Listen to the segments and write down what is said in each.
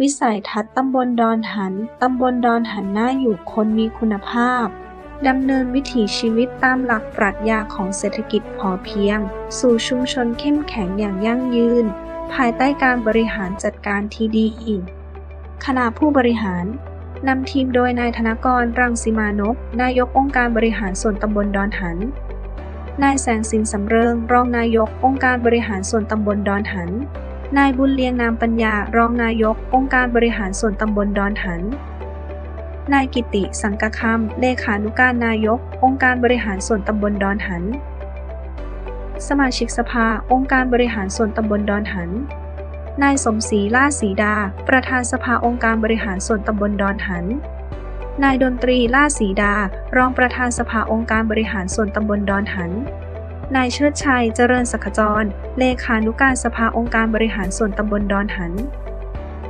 วิสัยทัศน์ตำบลดอนหัน ตำบลดอนหันน่าอยู่คนมีคุณภาพ ดำเนินวิถีชีวิตตามหลักปรัชญาของเศรษฐกิจพอเพียง สู่ชุมชนเข้มแข็งอย่างยั่งยืน ภายใต้การบริหารจัดการที่ดีคณะผู้บริหารนำทีมโดยนายธนกร รังสีมานพ นายกองค์การบริหารส่วนตำบลดอนหัน นายแสงสินสำเริง รองนายกองค์การบริหารส่วนตำบลดอนหัน นายบุญเลียงนามปัญญารองนายก องค์การบริหารส่วนตำบลดอนหัน นายกิติ สังกคำเลขานุการนายก องค์การบริหารส่วนตำบลดอนหัน สมาชิกสภาองค์การบริหารส่วนตำบลดอนหัน นายสมศรีล่าศรีดา ประธานสภาองค์การบริหารส่วนตำบลดอนหัน นายดนตรีล่าศรีดา รองประธานสภาองค์การบริหารส่วนตำบลดอนหัน นายเชิดชัย เจริญสักขจร เลขานุการสภาองค์การบริหารส่วนตำบลดอนหัน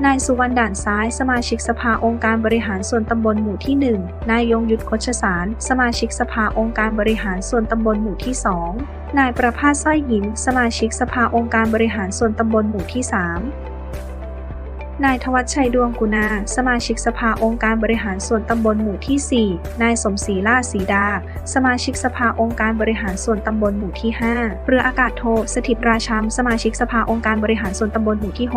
นายสุวรรณด่านซ้าย สมาชิกสภาองค์การบริหารส่วนตำบลหมู่ที่ 1 นายยงยุทธคชสาร สมาชิกสภาองค์การบริหารส่วนตำบลหมู่ที่ 2 นายประภาสสร้อยหิน สมาชิกสภาองค์การบริหารส่วนตำบลหมู่ที่ 3 นายทวัชชัยดวงกุณา สมาชิกสภาองค์การบริหารส่วนตำบลหมู่ที่ 4 นายสมศรีล่าศรีดา สมาชิกสภาองค์การบริหารส่วนตำบลหมู่ที่ 5 เรืออากาศโทสถิตราชัมสมาชิกสภาองค์การบริหารส่วนตำบลหมู่ที่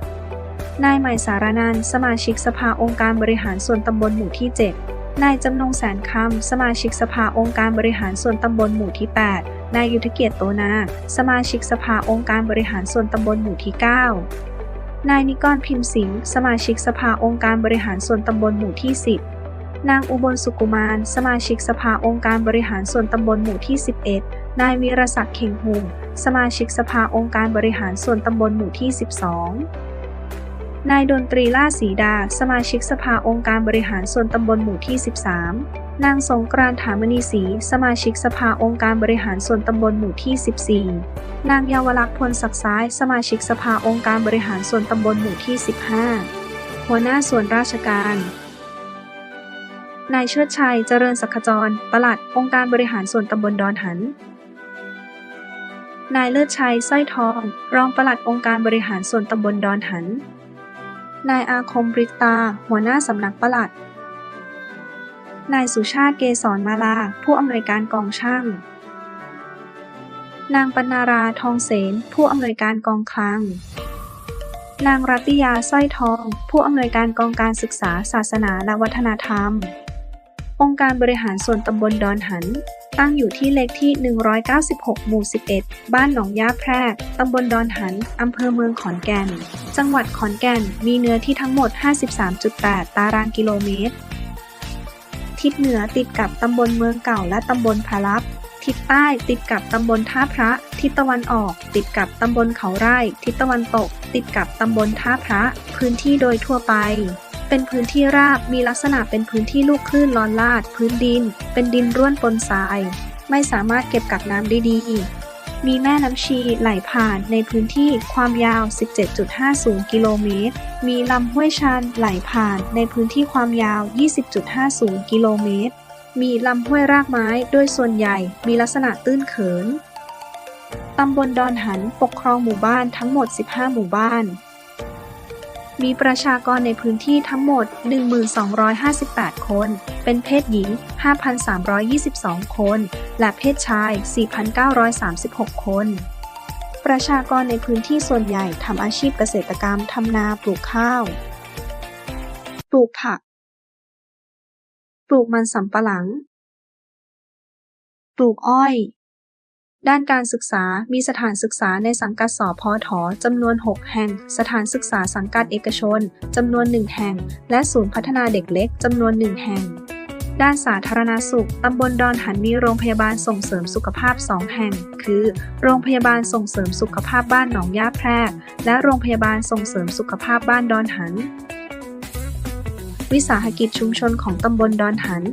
6นายใหม่สารนันสมาชิกสภาองค์การบริหารส่วนตำบลหมู่ที่ 7 นายจำนงแสนคำ สมาชิกสภาองค์การบริหารส่วนตำบลหมู่ที่ 8 นายยุทธเกียรติโตนา สมาชิกสภาองค์การบริหารส่วนตำบลหมู่ที่ 9 นายนิกรพิมพ์สิงห์สมาชิกสภาองค์การบริหารส่วนตำบลหมู่ที่ 10 นางอุบลสุกุมาร สมาชิกสภาองค์การบริหารส่วนตำบลหมู่ที่ 11 นายวีรศักดิ์เข่งหุงสมาชิกสภาองค์การบริหารส่วนตำบลหมู่ที่ 12 นายดนตรีล่าศรีดา สมาชิกสภาองค์การบริหารส่วนตำบลหมู่ที่ 13 นางสงกรานถามณีศรีสมาชิกสภาองค์การบริหารส่วนตำบลหมู่ที่ 14 นางเยาวลักษณ์พลศักดิ์ซ้าย สมาชิกสภาองค์การบริหารส่วนตำบลหมู่ที่ 15 หัวหน้าส่วนราชการ นายเชิดชัย เจริญสักขจร ปลัด องค์การบริหารส่วนตำบลดอนหัน นายเลิศชัยสร้อยทอง รองปลัดองค์การบริหารส่วนตำบลดอนหัน นายอาคมบริตา หัวหน้าสำนักปลัด นายสุชาติเกษรมาลา ผู้อำนวยการกองช่าง นางปนาราทองเสน ผู้อำนวยการกองคลัง นางรัติยาสร้อยทอง ผู้อำนวยการกองการศึกษาศาสนาและวัฒนธรรม องค์การบริหารส่วนตำบลดอนหัน ตั้งอยู่ที่เลขที่ 196 หมู่ 11 บ้านหนองย่าแพรก ตำบลดอนหัน อำเภอเมืองขอนแก่น จังหวัดขอนแก่น มีเนื้อที่ทั้งหมด 53.8 ตารางกิโลเมตร ทิศเหนือติดกับตำบลเมืองเก่าและตำบลพระลับทิศใต้ติดกับตำบลท่าพระ ทิศตะวันออก ติดกับตำบลเขาไร่ ทิศตะวันตก ติดกับตำบลท่าพระ พื้นที่โดยทั่วไป เป็นพื้นที่ราบมีลักษณะเป็นพื้นที่ลูกคลื่นลอนลาด พื้นดิน เป็นดินร่วนปนทราย ไม่สามารถเก็บกักน้ำได้ดี มีแม่น้ำชีไหลผ่านในพื้นที่ความยาว 17.50 กิโลเมตร มีลำห้วยชันไหลผ่านในพื้นที่ความยาว 20.50 กิโลเมตร มีลำห้วยรากไม้โดยส่วนใหญ่มีลักษณะตื้นเขิน ตำบลดอนหันปกครองหมู่บ้านทั้งหมด 15 หมู่บ้าน มีประชากรในพื้นที่ทั้งหมด 1258 คน เป็นเพศหญิง 5,322 คน และเพศชาย 4,936 คนประชากรในพื้นที่ส่วนใหญ่ทำอาชีพเกษตรกรรม ทำนาปลูกข้าว ปลูกผัก ปลูกมันสำปะหลัง ปลูกอ้อย ด้านการศึกษา มีสถานศึกษาในสังกัดสพทจำนวน 6 แห่ง สถานศึกษาสังกัดเอกชนจำนวน 1 แห่ง และศูนย์พัฒนาเด็กเล็กจำนวน 1 แห่ง ด้านสาธารณสุข ตำบลดอนหันมีโรงพยาบาลส่งเสริมสุขภาพ 2 แห่ง คือ โรงพยาบาลส่งเสริมสุขภาพบ้านหนองย่าแพรก และโรงพยาบาลส่งเสริมสุขภาพบ้านดอนหัน วิสาหกิจชุมชนของตำบลดอนหัน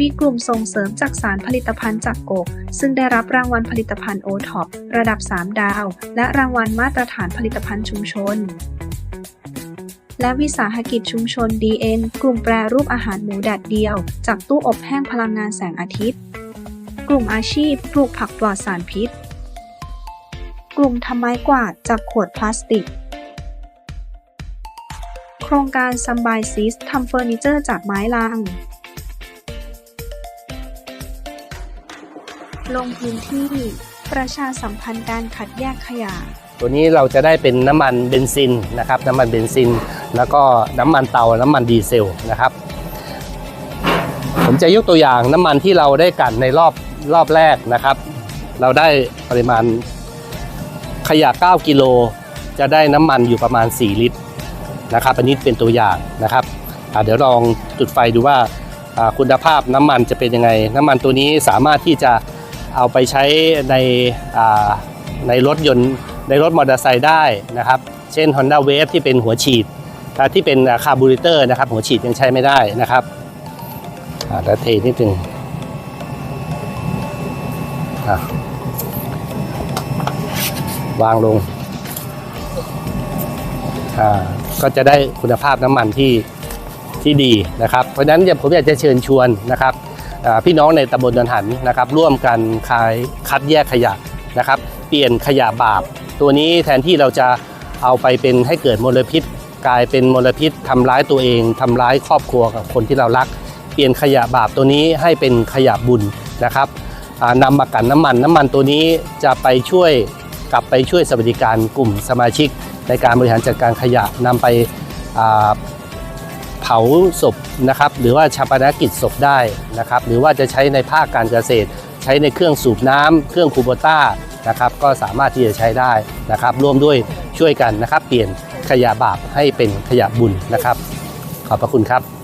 มีกลุ่มส่งเสริมจากสารผลิตภัณฑ์จากกก ซึ่งได้รับรางวัลผลิตภัณฑ์โอท็อประดับ 3 ดาว และรางวัลมาตรฐานผลิตภัณฑ์ชุมชน และวิสาหกิจชุมชน DN กลุ่มแปรรูปอาหารหมูแดดเดียว จากตู้อบแห้งพลังงานแสงอาทิตย์ กลุ่มอาชีพปลูกผักปลอดสารพิษ กลุ่มทำไม้กวาดจากขวดพลาสติกโครงการซัมบายซิสทำเฟอร์นิเจอร์จากไม้ลัง ลงพื้นที่ประชาสัมพันธ์การคัดแยกขยะ ตัวนี้เราจะได้เป็นน้ำมันเบนซินนะครับ น้ำมันเบนซิน แล้วก็น้ำมันเตา น้ำมันดีเซลนะครับ ผมจะยกตัวอย่างน้ำมันที่เราได้กันในรอบรอบแรกนะครับ เราได้ปริมาณขยะ 9 กิโล จะได้น้ำมันอยู่ประมาณ 4 ลิตรนะครับ อันนี้เป็นตัวอย่างนะครับ เดี๋ยวลองจุดไฟดูว่าอ่าคุณภาพน้ำมันจะเป็นยังไง น้ำมันตัวนี้สามารถที่จะ เอาไปใช้ในในรถยนต์ในรถมอเตอร์ไซค์ได้นะครับ เช่น Honda Wave ที่เป็นหัวฉีดอ่ที่เป็นคาร์บูเรเตอร์นะครับ หัวฉีดยังใช้ไม่ได้นะครับแล้วเทนิดนึงอะวางลง ก็จะได้คุณภาพน้ำมันที่ที่ดีนะครับ เพราะฉะนั้นผมอยากจะเชิญชวนนะครับ พี่น้องในตำบลดอนหันนะครับร่วมกันคายคัดแยกขยะนะครับ เปลี่ยนขยะบาป ตัวนี้แทนที่เราจะเอาไปเป็นให้เกิดมลพิษ กลายเป็นมลพิษทำร้ายตัวเองทำร้ายครอบครัวกับคนที่เรารัก เปลี่ยนขยะบาปตัวนี้ให้เป็นขยะบุญนะครับนำมากันน้ำมันน้ำมันตัวนี้จะไปช่วยกลับไปช่วยสวัสดิการกลุ่มสมาชิก ในการบริหารจัดการขยะนำไป เผาศพนะครับหรือว่าชาปนกิจศพได้นะครับหรือว่าจะใช้ในภาคการเกษตร ใช้ในเครื่องสูบน้ำเครื่องคูโบต้านะครับก็สามารถที่จะใช้ได้นะครับร่วมด้วยช่วยกันนะครับ เปลี่ยนขยะบาปให้เป็นขยะบุญนะครับ ขอบพระคุณครับ